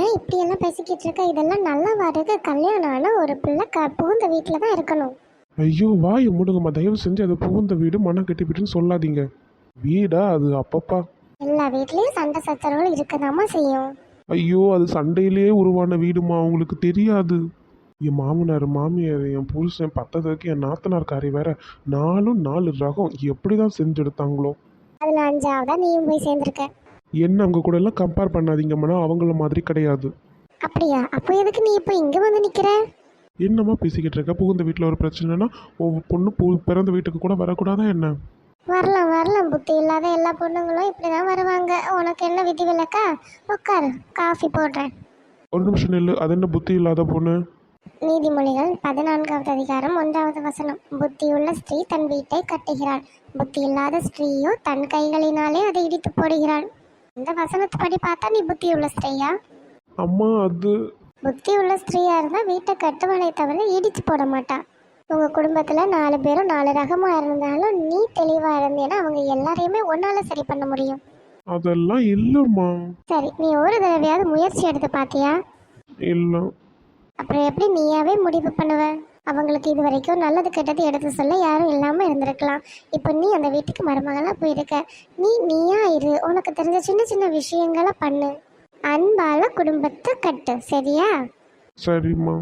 ஏன் இப்படியெல்லாம் பேசிக்கிட்டு இருக்க? இதெல்லாம் நல்ல வாடகை கல்யாணம் ஆன ஒரு பிள்ளை க புகுந்த வீட்டில் தான் இருக்கணும். ஐயோ வாயை முடுங்கம்மா. தயவு செஞ்சு அது புகுந்த வீடு மனம் கட்டி வீடுன்னு சொல்லாதீங்க. வீடா அது அப்பப்பா. எல்லா வீட்லேயும் சண்டை சச்சரவுகள் இருக்கதாம்மா செய்யும். ஐயோ அது சண்டையிலேயே உருவான வீடுமா அவங்களுக்கு தெரியாது. என் மாமனார் மாமியார் என் புருஷன் பத்ததுக்கு என் நாத்தனார்காரி வேற நாலும் நாலு ரகம். எப்படி தான் செஞ்செடுத்தாங்களோ. அதில் அஞ்சாவதா நீயும் போய் சேர்ந்துருக்க? என்ன அவங்க கூட எல்லாம் கம்பேர் பண்ணாதீங்கம்மா அவங்கள மாதிரி கிடையாது. அப்படியா? அப்போ எதுக்கு நீ இப்போ இங்கே வந்து நிற்கிற என்னம்மா பேசிக்கிட்டு இருக்க? புகுந்த வீட்டில் ஒரு பிரச்சனைனா ஒவ்வொரு பொண்ணு பு பிறந்த வீட்டுக்கு கூட வரக்கூடாதா என்ன? வரலாம் வரலாம். புத்தி இல்லாத எல்லா பொண்ணுங்களும் இப்படி தான் வருவாங்க. உனக்கு என்ன விதி விலக்கா உட்காரு காஃபி போடுறேன். ஒரு நிமிஷம் நில்லு. அது என்ன புத்தி இல்லாத பொண்ணு? நீதிமொழிகள் பதினான்காவது அதிகாரம் ஒன்றாவது வசனம். புத்தியுள்ள ஸ்திரீ தன் வீட்டை கட்டுகிறாள். புத்தி இல்லாத ஸ்திரீயோ தன் கைகளினாலே அதை இடித்து போடுகிறாள். இந்த வசனத்துப்படி பார்த்தா நீ புத்தியுள்ள ஸ்திரீயா? அம்மா அது புத்தி உள்ள ஸ்திரீயா இருந்தா வீட்டை கட்டுவானே தவிர இடிச்சு போட மாட்டா. உங்க குடும்பத்துல நாலு பேரும் நாலு ரகமா இருந்தாலும் நீ தெளிவா இருந்தேன்னா அவங்க எல்லாரையுமே ஒன்னால சரி பண்ண முடியும். அதெல்லாம் இல்லைம்மா. சரி நீ ஒரு தடவையாவது முயற்சி எடுத்து பாத்தியா? இல்லை. அப்புறம் எப்படி நீயாவே முடிவு பண்ணுவ? அவங்களுக்கு இது வரைக்கும் நல்லது கெட்டது எடுத்து சொல்ல யாரும் இல்லாம இருந்திருக்கலாம். இப்போ நீ அந்த வீட்டுக்கு மருமகளாக போயிருக்க. நீ நீயா இரு. உனக்கு தெரிஞ்ச சின்ன சின்ன விஷயங்களை பண்ணு. அன்பால குடும்பத்தை கட்டு. சரியா? சரிம்மா.